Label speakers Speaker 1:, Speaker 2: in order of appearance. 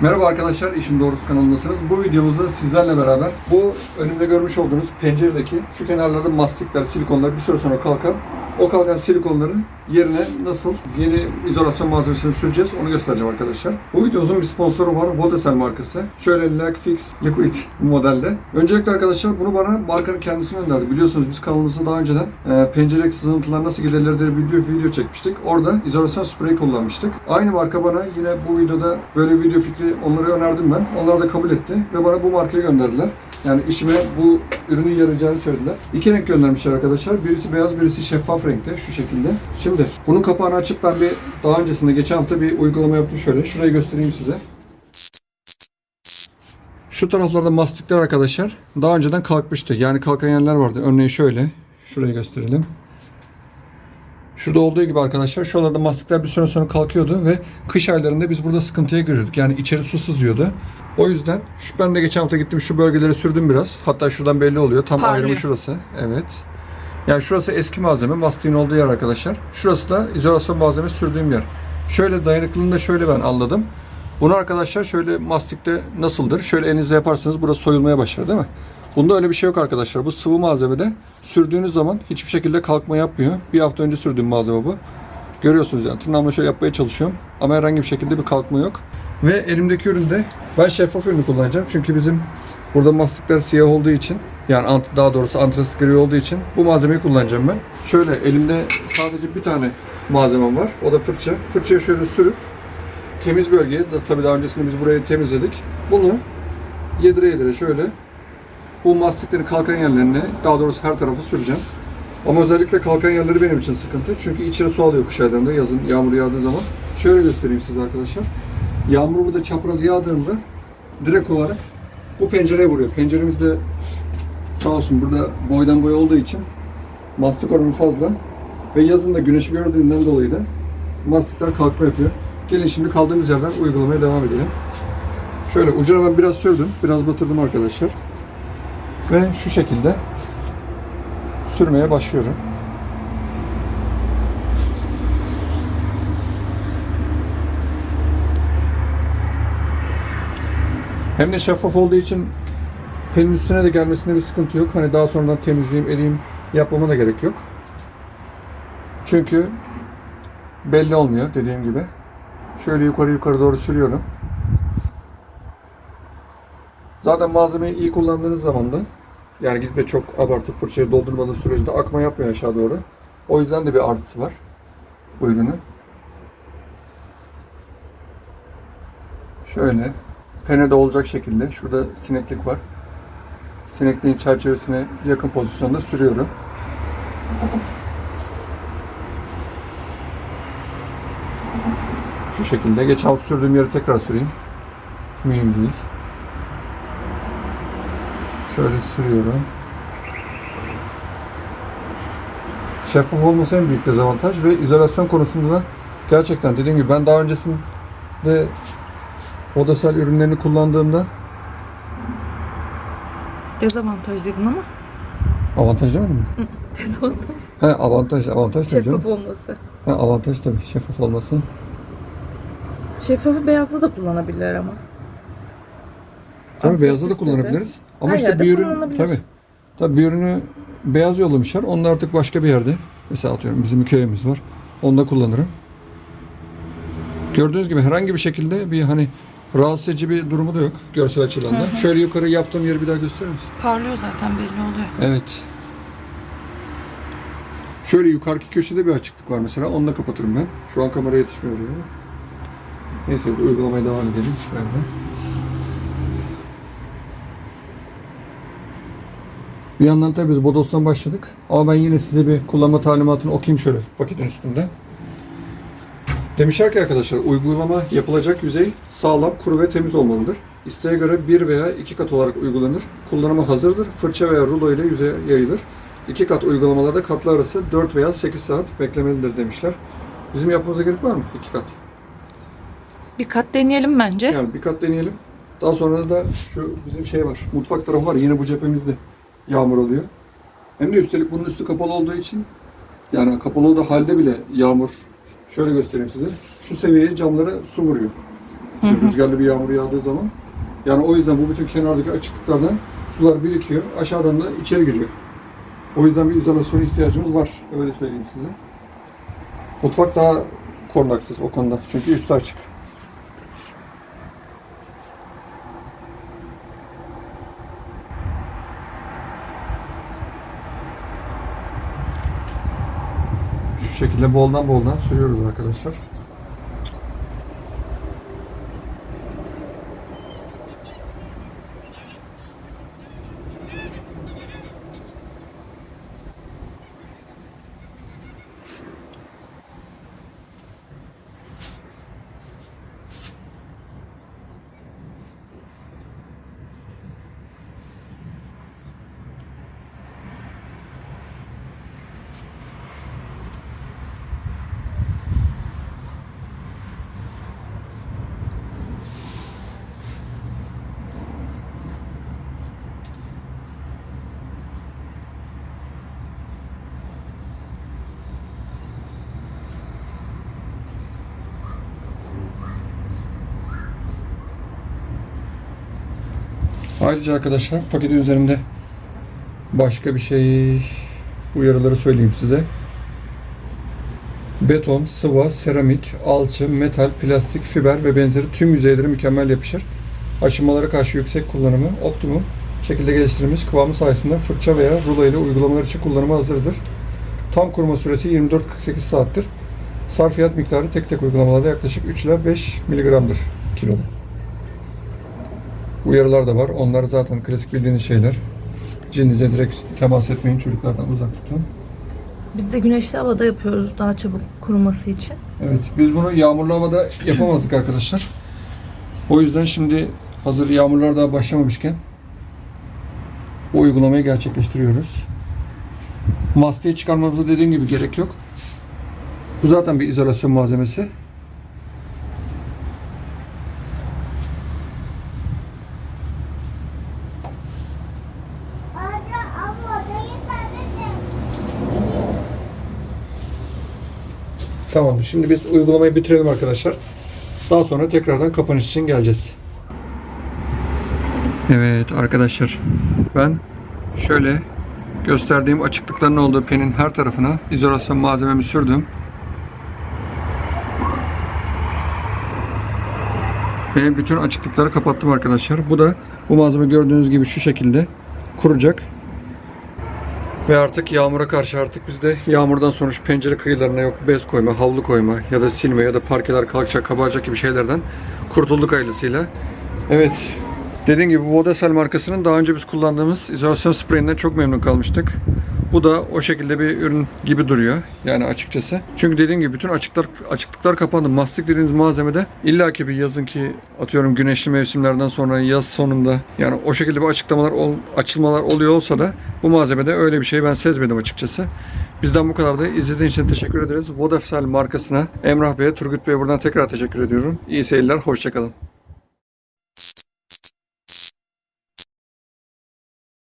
Speaker 1: Merhaba arkadaşlar, İşin Doğrusu kanalındasınız. Bu videomuzda sizlerle beraber bu önümde görmüş olduğunuz penceredeki şu kenarlarda mastikler, silikonlar bir süre sonra kalkan o kalkan silikonların yerine nasıl yeni izolasyon malzemesini süreceğiz onu göstereceğim arkadaşlar. Bu videomuzun bir sponsoru var, Vodacell markası. Şöyle Lac Fix Liquid bu modelde. Öncelikle arkadaşlar bunu bana markanın kendisi gönderdi. Biliyorsunuz biz kanalımızda daha önceden e, penceredeki sızıntılar nasıl giderilir diye video video çekmiştik. Orada izolasyon spreyi kullanmıştık. Aynı marka bana yine bu videoda böyle video fikri onlara önerdim ben. Onlar da kabul etti ve bana bu markayı gönderdiler. Yani işime bu ürünün yarayacağını söylediler. İki renk göndermişler arkadaşlar. Birisi beyaz, birisi şeffaf renkte şu şekilde. Şimdi bunun kapağını açıp ben bir daha öncesinde geçen hafta bir uygulama yaptım şöyle. Şurayı göstereyim size. Şu taraflarda mastikler arkadaşlar daha önceden kalkmıştı. Yani kalkan yerler vardı. Örneğin şöyle. Şurayı gösterelim. Şurada olduğu gibi arkadaşlar şuralarda mastikler bir süre sonra kalkıyordu ve kış aylarında biz burada sıkıntıya görüyorduk. Yani içeri su sızıyordu. O yüzden şu ben de geçen hafta gittim şu bölgeleri sürdüm biraz. Hatta şuradan belli oluyor. Tam
Speaker 2: Parlıyor.
Speaker 1: ayrımı şurası. Evet. Yani şurası eski malzeme, mastiğin olduğu yer arkadaşlar. Şurası da izolasyon malzeme sürdüğüm yer. Şöyle dayanıklılığını da şöyle ben anladım. Bunu arkadaşlar şöyle mastikte nasıldır? Şöyle elinizle yaparsanız burası soyulmaya başlar değil mi? Bunda öyle bir şey yok arkadaşlar. Bu sıvı malzemede sürdüğünüz zaman hiçbir şekilde kalkma yapmıyor. Bir hafta önce sürdüğüm malzeme bu. Görüyorsunuz yani tırnağımla şöyle yapmaya çalışıyorum. Ama herhangi bir şekilde bir kalkma yok. Ve elimdeki üründe ben şeffaf ürünü kullanacağım. Çünkü bizim burada mastikler siyah olduğu için yani daha doğrusu antrasit gri olduğu için bu malzemeyi kullanacağım ben. Şöyle elimde sadece bir tane malzemem var. O da fırça. Fırçayı şöyle sürüp temiz bölgeye, da tabii daha öncesinde biz burayı temizledik. Bunu yedire yedire şöyle bu mastikleri kalkan yerlerine, daha doğrusu her tarafı süreceğim. Ama özellikle kalkan yerleri benim için sıkıntı. Çünkü içeri su alıyor kış aylarında, yazın yağmur yağdığı zaman. Şöyle göstereyim size arkadaşlar. Yağmur burada çapraz yağdığında direkt olarak bu pencereye vuruyor. Penceremiz de sağ olsun burada boydan boya olduğu için mastik oranı fazla. Ve yazın da güneşi gördüğünden dolayı da mastikler kalkma yapıyor. Gelin şimdi kaldığımız yerden uygulamaya devam edelim. Şöyle ucuna ben biraz sürdüm. Biraz batırdım arkadaşlar. Ve şu şekilde sürmeye başlıyorum. Hem de şeffaf olduğu için tenin üstüne de gelmesinde bir sıkıntı yok. Hani daha sonradan temizleyeyim, edeyim yapmama da gerek yok. Çünkü belli olmuyor dediğim gibi. Şöyle yukarı yukarı doğru sürüyorum. Zaten malzemeyi iyi kullandığınız zaman da yani gidip de çok abartıp fırçayı doldurmadığınız sürece de akma yapmıyor aşağı doğru. O yüzden de bir artısı var bu ürünün. Şöyle penede olacak şekilde şurada sineklik var. Sinekliğin çerçevesine yakın pozisyonda sürüyorum. Şu şekilde. Geçen hafta sürdüğüm yeri tekrar süreyim. Mühim değil. Şöyle sürüyorum. Şeffaf olması en büyük dezavantaj ve izolasyon konusunda da gerçekten dediğim gibi ben daha öncesinde Odasel ürünlerini kullandığımda
Speaker 2: Dezavantaj dedin ama.
Speaker 1: avantaj demedim mi?
Speaker 2: Dezavantaj.
Speaker 1: He avantaj, avantaj tabii canım.
Speaker 2: Şeffaf olması.
Speaker 1: He avantaj tabii şeffaf olması.
Speaker 2: Şeffafı beyazda da kullanabilirler ama.
Speaker 1: Tabii beyazı da kullanabiliriz. Ama
Speaker 2: Her
Speaker 1: işte bir ürün tabii. Tabii bir ürünü beyaz yollamışlar. Onu artık başka bir yerde. Mesela atıyorum bizim bir köyümüz var. Onu da kullanırım. Gördüğünüz gibi herhangi bir şekilde bir hani rahatsız edici bir durumu da yok görsel açıdan da. Şöyle yukarı yaptığım yeri bir daha gösterir misin?
Speaker 2: Parlıyor zaten belli oluyor.
Speaker 1: Evet. Şöyle yukarıki köşede bir açıklık var mesela. Onu da kapatırım ben. Şu an kamera yetişmiyor oraya. Neyse uygulamaya devam edelim. Şöyle. Bir yandan tabii biz Bodos'tan başladık. Ama ben yine size bir kullanma talimatını okuyayım şöyle paketin üstünde. Demişler ki arkadaşlar uygulama yapılacak yüzey sağlam, kuru ve temiz olmalıdır. İsteğe göre bir veya iki kat olarak uygulanır. Kullanıma hazırdır. Fırça veya rulo ile yüzeye yayılır. İki kat uygulamalarda katlar arası 4 veya 8 saat beklemelidir demişler. Bizim yapmamıza gerek var mı? İki kat.
Speaker 2: Bir kat deneyelim bence.
Speaker 1: Yani bir kat deneyelim. Daha sonra da şu bizim şey var. Mutfak tarafı var. Yine bu cephemizde yağmur oluyor. Hem de üstelik bunun üstü kapalı olduğu için yani kapalı olduğu halde bile yağmur şöyle göstereyim size. Şu seviyeye camlara su vuruyor. İşte rüzgarlı bir yağmur yağdığı zaman. Yani o yüzden bu bütün kenardaki açıklıklardan sular birikiyor. Aşağıdan da içeri giriyor. O yüzden bir izolasyona ihtiyacımız var. Öyle söyleyeyim size. Mutfak daha korunaksız o konuda. Çünkü üstü açık. Şu şekilde boldan boldan sürüyoruz arkadaşlar. Ayrıca arkadaşlar paketin üzerinde başka bir şey uyarıları söyleyeyim size. Beton, sıva, seramik, alçı, metal, plastik, fiber ve benzeri tüm yüzeyleri mükemmel yapışır. Aşınmalara karşı yüksek kullanımı, optimum şekilde geliştirilmiş kıvamı sayesinde fırça veya rulo ile uygulamalar için kullanıma hazırdır. Tam kuruma süresi 24-48 saattir. Sarfiyat miktarı tek tek uygulamalarda yaklaşık 3 ila 5 miligramdır kiloda. Uyarılar da var. Onlar zaten klasik bildiğiniz şeyler. Cildinize direkt temas etmeyin. Çocuklardan uzak tutun.
Speaker 2: Biz de güneşli havada yapıyoruz daha çabuk kuruması için.
Speaker 1: Evet. Biz bunu yağmurlu havada yapamazdık arkadaşlar. O yüzden şimdi hazır yağmurlar daha başlamamışken bu uygulamayı gerçekleştiriyoruz. Maskeyi çıkarmamıza dediğim gibi gerek yok. Bu zaten bir izolasyon malzemesi. Tamam. Şimdi biz uygulamayı bitirelim arkadaşlar. Daha sonra tekrardan kapanış için geleceğiz. Evet arkadaşlar. Ben şöyle gösterdiğim açıklıkların olduğu penin her tarafına izolasyon malzememi sürdüm. Ve bütün açıklıkları kapattım arkadaşlar. Bu da bu malzeme gördüğünüz gibi şu şekilde kuracak. Ve artık yağmura karşı artık biz de yağmurdan şu pencere kıyılarına yok bez koyma, havlu koyma ya da silme ya da parkeler kalkacak, kabaracak gibi şeylerden kurtulduk hayırlısıyla. Evet. Dediğim gibi Vodacell markasının daha önce biz kullandığımız izolasyon spreyinden çok memnun kalmıştık. Bu da o şekilde bir ürün gibi duruyor yani açıkçası. Çünkü dediğim gibi bütün açıklar açıklıklar kapandı. Mastik dediğiniz malzemede illaki bir yazın ki atıyorum güneşli mevsimlerden sonra yaz sonunda yani o şekilde bir açıklamalar ol- açılmalar oluyor olsa da bu malzemede öyle bir şey ben sezmedim açıkçası. Bizden bu kadar da izlediğiniz için teşekkür ederiz. Vodafone markasına Emrah Bey'e, Turgut Bey'e buradan tekrar teşekkür ediyorum. İyi seyirler, hoşçakalın.